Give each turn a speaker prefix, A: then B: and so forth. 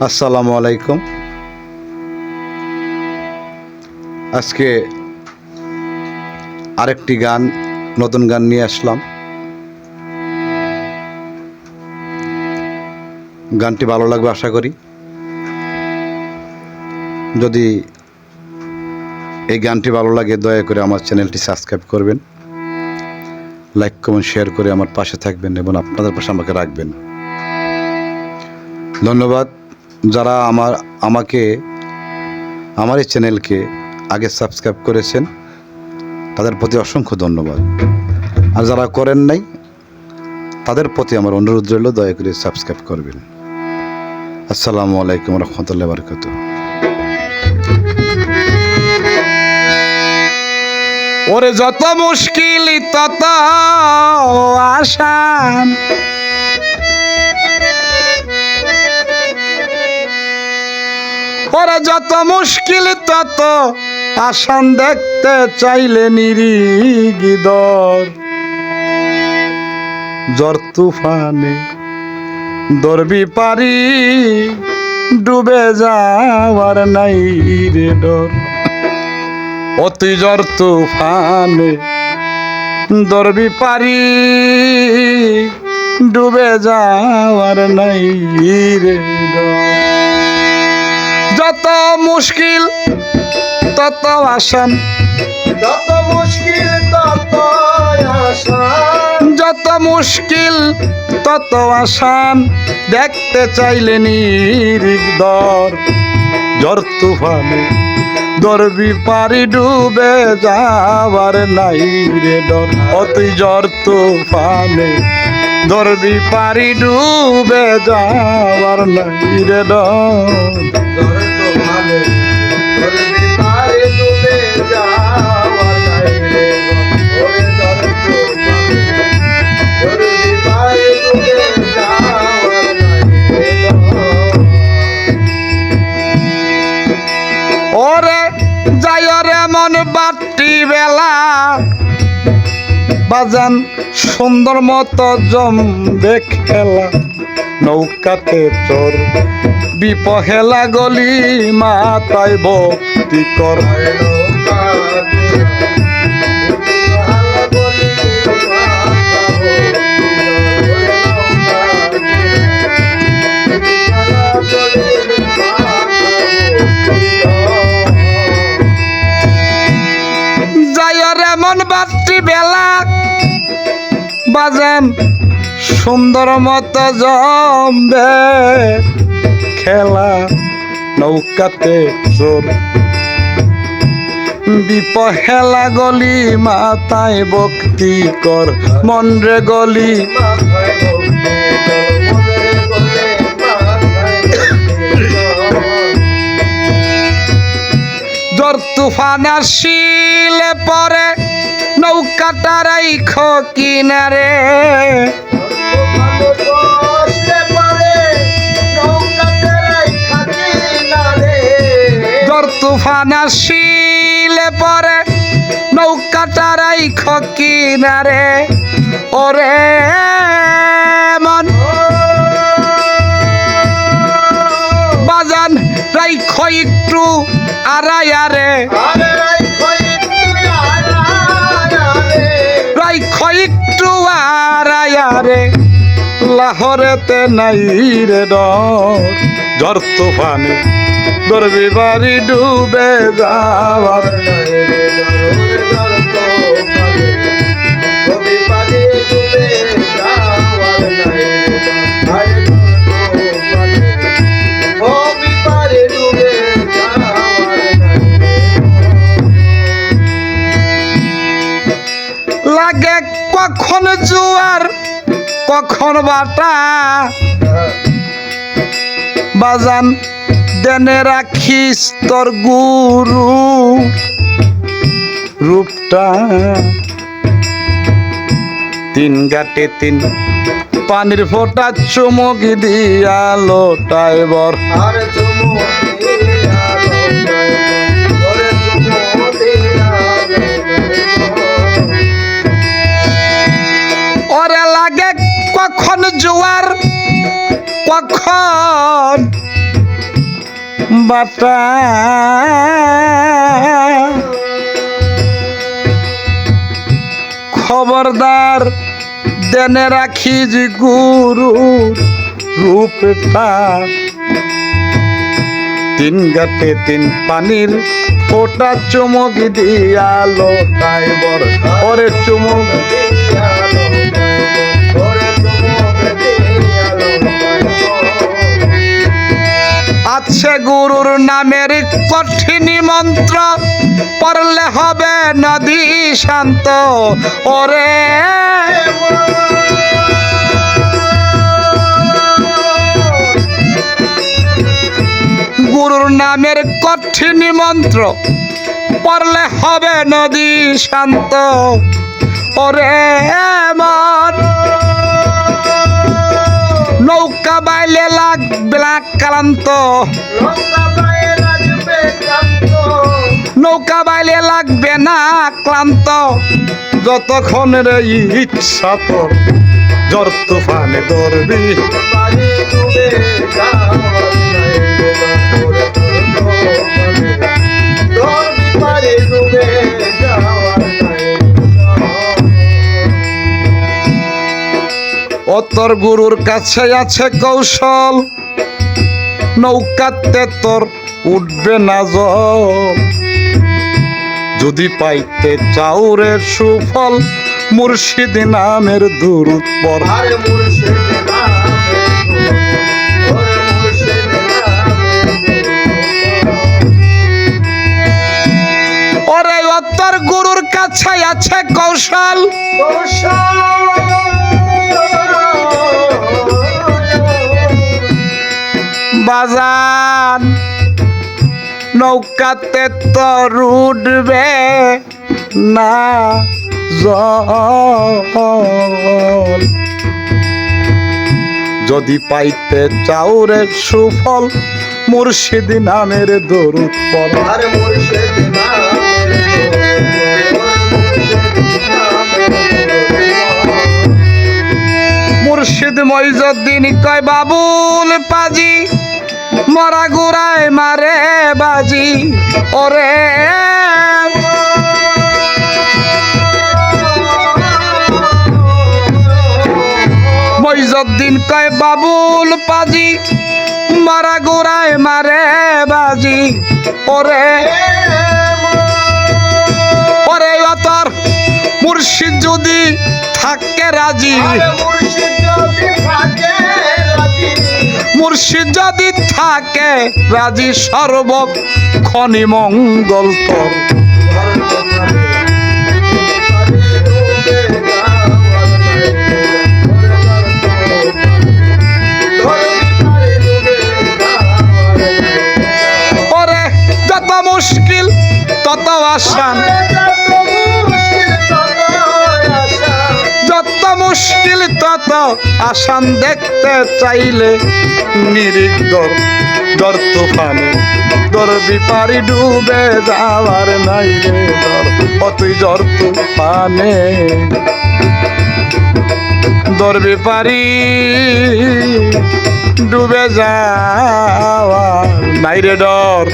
A: আসসালামু আলাইকুম। আজকে আরেকটি গান, নতুন গান নিয়ে আসলাম। গানটি ভালো লাগবে আশা করি। যদি এই গানটি ভালো লাগে, দয়া করে আমার চ্যানেলটি সাবস্ক্রাইব করবেন। লাইক, কমেন্ট, শেয়ার করে আমার পাশে থাকবেন এবং আপনাদের পাশে আমাকে রাখবেন। ধন্যবাদ। যারা আমার, আমাকে, আমার এই চ্যানেলকে আগে সাবস্ক্রাইব করেছেন, তাদের প্রতি অসংখ্য ধন্যবাদ। আর যারা করেন নাই, তাদের প্রতি আমার অনুরোধ রইল, দয়া করে সাবস্ক্রাইব করবেন। আসসালামু আলাইকুম রহমতুল্লাহ বারকাত
B: ওরে যত মুশকিল তত আসান। ওরে যত মুশকিল, তত আসান দেখতে চাইলে নিরিগিদর জ্বর তুফানে দরবি পারি, ডুবে যাওয়ার নাই রে ডর অতি জ্বর তুফানে দরবি পারি, ডুবে যাওয়ার নাই রে ডর। যত মুশকিল তত আসান।
C: যত মুশকিল তত আসান।
B: যত মুশকিল তত আসান। দেখতে চাইলে নিরিক দর। জ্বর তুফানে দরবি পারি ডুবে যাওয়ার নাই রে ডর। অতি জ্বর তুফানে দরবি পারি ডুবে যাওয়ার নাই রে ডর। বেলা। বাজান সুন্দর মতো জমবে খেলা। নৌকাতে চোর বিপহেলা গলি মাতায় ভক্তি কর। মন বেলা বাজান সুন্দর মতো জমবে খেলা নৌকাতে চোর বিপহেলা গলি মাতায় ভক্তি কর মন রে গলি জ্বর তুফান আসিলে পরে নৌকাটা রাইখ কিনারে। তুফান আসিলে পরে নৌকাটা রাইখ কিনারে ওরে মন। বাজান রাইখ একটু আড়াইয়ারে রাইখ লাহরেতে নাই রে ডর। তুফানে দরবি বাড়ি ডুবে যাওয়ার জুয়ার কখন বাটা? বাজান, দেনে রাখিস তোর গুরু রূপটা। তিন গাটে তিন পানির ফোটা চুমুক দিয়া লোটায় বর।
C: আর চুমু
B: লাগে কখন বাটা খবরদার দেনে রাখি যে গুরু রূপটা তিন গাতে তিন পানির ফোটা চুমক দিয়ালো তাই বর ওরে চুমক। আছে গুরুর নামের কঠিন মন্ত্র। পড়লে হবে নদী শান্ত। ওরে গুরুর নামের কঠিন মন্ত্র। পড়লে হবে নদী শান্ত। ওরে মন নৌকা বাইলে লাগবে ক্লান্ত। নৌকা বাইলে লাগবে না ক্লান্ত। যতক্ষণ রে ইচ্ছা তোর জ্বর তুফানে ধরবি। ও তোর গুরুর কাছে আছে কৌশল। নৌকাতে তোর উঠবে না জল। যদি পাইতে চাউরে সুফল মুর্শিদ নামের দূরত পর।
C: আরে মুর্শিদ ওরে মুর্শিদ নামে
B: ওরে ও তোর গুরুর কাছে আছে কৌশল। বাজান নৌকাতে তোর উঠবে না জল। যদি পাইতে চাউরে সুফল মুর্শিদ নামের দরুদ পর।
C: মুর্শিদ
B: মইজুদ্দিন কয় বাবুল পাজি মরা গুড়ায় মারে বাজি, ওরে। মইজুদ্দিন কয়, বাবুল পাজি, মারা গুড়ায় মারে বাজি, ওরে। ওরে, অতর মুর্শিদ যদি থাকে রাজি।
C: মুর্শিদ যদি থাকে
B: মুর্শিদ যদি থাকে রাজি সর্বক্ষণি মঙ্গল তোর। আসান দেখতে চাইলে নিরিক দর দর তুফানে। দর বিপারি ডুবে যাওয়ার নাই রে দর, অতুই জ্বর তুফানে। দর বিপারি ডুবে যাওয়ার নাই রে ডর